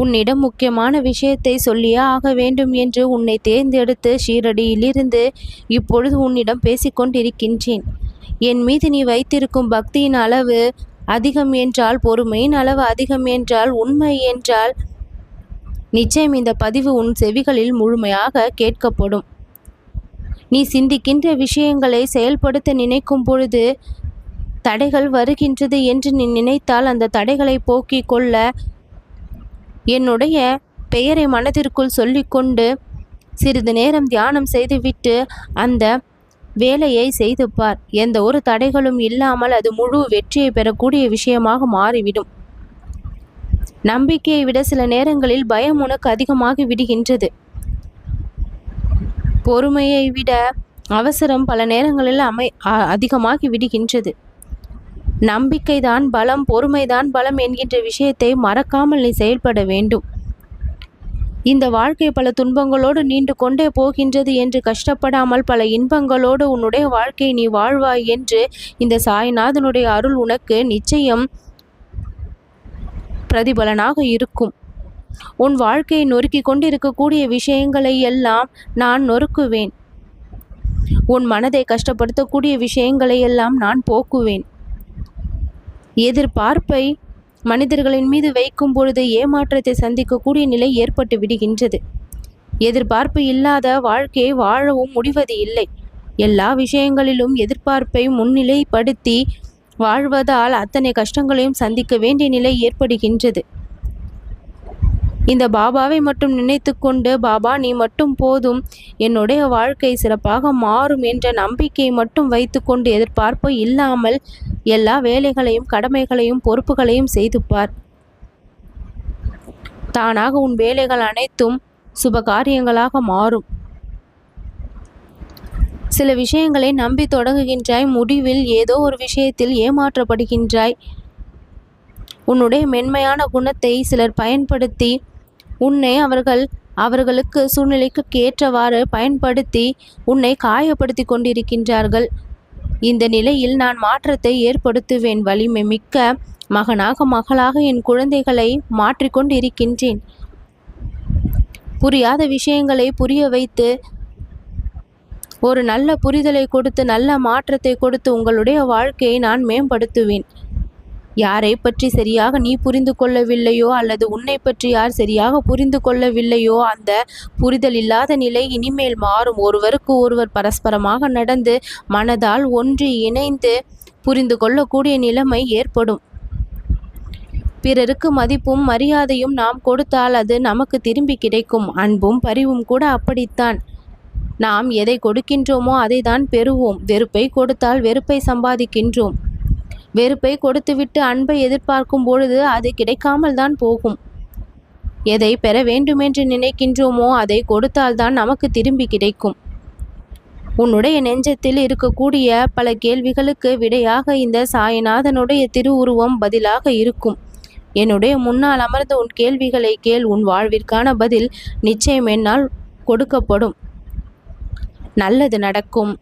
உன்னிடம் முக்கியமான விஷயத்தை சொல்லியே ஆக வேண்டும் என்று உன்னை தேர்ந்தெடுத்து ஷீரடியிலிருந்து இப்பொழுது உன்னிடம் பேசிக்கொண்டிருக்கின்றேன். என் மீது நீ வைத்திருக்கும் பக்தியின் அளவு அதிகம் என்றால் பொறுமையின் அளவு அதிகம் என்றால் உண்மை என்றால் நிச்சயம் இந்த பதிவு உன் செவிகளில் முழுமையாக கேட்கப்படும். நீ சிந்திக்கின்ற விஷயங்களை செயல்படுத்த நினைக்கும் பொழுது தடைகள் வருகின்றது என்று நீ நினைத்தால் அந்த தடைகளை போக்கிக் கொள்ள என்னுடைய பெயரை மனதிற்குள் சொல்லிக்கொண்டு சிறிது நேரம் தியானம் செய்துவிட்டு அந்த வேலையை செய்து பார். எந்த ஒரு தடைகளும் இல்லாமல் அது முழு வெற்றியை பெறக்கூடிய விஷயமாக மாறிவிடும். நம்பிக்கையை விட சில நேரங்களில் பயம் உனக்கு அதிகமாகி விடுகின்றது. பொறுமையை விட அவசரம் பல நேரங்களில் அமை அ- அதிகமாகி விடுகின்றது. நம்பிக்கைதான் பலம் பொறுமைதான் பலம் என்கின்ற விஷயத்தை மறக்காமல் நீ செயல்பட வேண்டும். இந்த வாழ்க்கை பல துன்பங்களோடு நீண்டு கொண்டே போகின்றது என்று கஷ்டப்படாமல் பல இன்பங்களோடு உன்னுடைய வாழ்க்கை நீ வாழ்வாய் என்று இந்த சாய்நாதனுடைய அருள் உனக்கு நிச்சயம் பிரதிபலனாக இருக்கும். உன் வாழ்க்கையை நொறுக்கி கொண்டிருக்கக்கூடிய விஷயங்களை எல்லாம் நான் நொறுக்குவேன். உன் மனதை கஷ்டப்படுத்தக்கூடிய விஷயங்களை எல்லாம் நான் போக்குவேன். எதிர்பார்ப்பை மனிதர்களின் மீது வைக்கும் பொழுது ஏமாற்றத்தை சந்திக்கக்கூடிய நிலை ஏற்பட்டு விடுகின்றது. எதிர்பார்ப்பு இல்லாத வாழ்க்கையை வாழவும் முடிவது இல்லை. எல்லா விஷயங்களிலும் எதிர்பார்ப்பை முன்னிலைப்படுத்தி வாழ்வதால் அத்தனை கஷ்டங்களையும் சந்திக்க வேண்டிய நிலை ஏற்படுகின்றது. இந்த பாபாவை மட்டும் நினைத்து கொண்டு பாபா நீ மட்டும் போதும். என்னுடைய வாழ்க்கை சிறப்பாக மாறும் என்ற நம்பிக்கையை மட்டும் வைத்துக்கொண்டு எதிர்பார்ப்பு இல்லாமல் எல்லா வேலைகளையும் கடமைகளையும் பொறுப்புகளையும் செய்து பார். தானாக உன் வேலைகள் அனைத்தும் சுப காரியங்களாக மாறும். சில விஷயங்களை நம்பி தொடங்குகின்றாய் முடிவில் ஏதோ ஒரு விஷயத்தில் ஏமாற்றப்படுகின்றாய். உன்னுடைய மென்மையான குணத்தை சிலர் பயன்படுத்தி உன்னை அவர்கள் அவர்களுக்கு சூழ்நிலைக்கு ஏற்றவாறு பயன்படுத்தி உன்னை காயப்படுத்தி கொண்டிருக்கின்றார்கள். இந்த நிலையில் நான் மாற்றத்தை ஏற்படுத்துவேன். வலிமை மிக்க மகனாக மகளாக என் குழந்தைகளை மாற்றிக்கொண்டு இருக்கின்றேன் புரியாத விஷயங்களை புரிய வைத்து ஒரு நல்ல புரிதலை கொடுத்து நல்ல மாற்றத்தை கொடுத்து உங்களுடைய வாழ்க்கையை நான் மேம்படுத்துவேன். யாரை பற்றி சரியாக நீ புரிந்து கொள்ளவில்லையோ அல்லது உன்னை பற்றி யார் சரியாக புரிந்து கொள்ளவில்லையோ அந்த புரிதல் இல்லாத நிலை இனிமேல் மாறும். ஒருவருக்கு ஒருவர் பரஸ்பரமாக நடந்து மனதால் ஒன்று இணைந்து புரிந்து கொள்ளக்கூடிய நிலைமை ஏற்படும். பிறருக்கு மதிப்பும் மரியாதையும் நாம் கொடுத்தால் அது நமக்கு திரும்பி கிடைக்கும். அன்பும் பரிவும் கூட அப்படித்தான். நாம் எதை கொடுக்கின்றோமோ அதை தான் பெறுவோம். வெறுப்பை கொடுத்தால் வெறுப்பை சம்பாதிக்கின்றோம். வெறுப்பை கொடுத்துவிட்டு அன்பை எதிர்பார்க்கும் பொழுது அது கிடைக்காமல் தான் போகும். எதை பெற வேண்டுமென்று நினைக்கின்றோமோ அதை கொடுத்தால்தான் நமக்கு திரும்பி கிடைக்கும். உன்னுடைய நெஞ்சத்தில் இருக்கக்கூடிய பல கேள்விகளுக்கு விடையாக இந்த சாயநாதனுடைய திருவுருவம் பதிலாக இருக்கும். என்னுடைய முன்னால் அமர்ந்த உன் கேள்விகளை கேள் உன் வாழ்விற்கான பதில் நிச்சயம் என்னால் கொடுக்கப்படும். நல்லது நடக்கும்.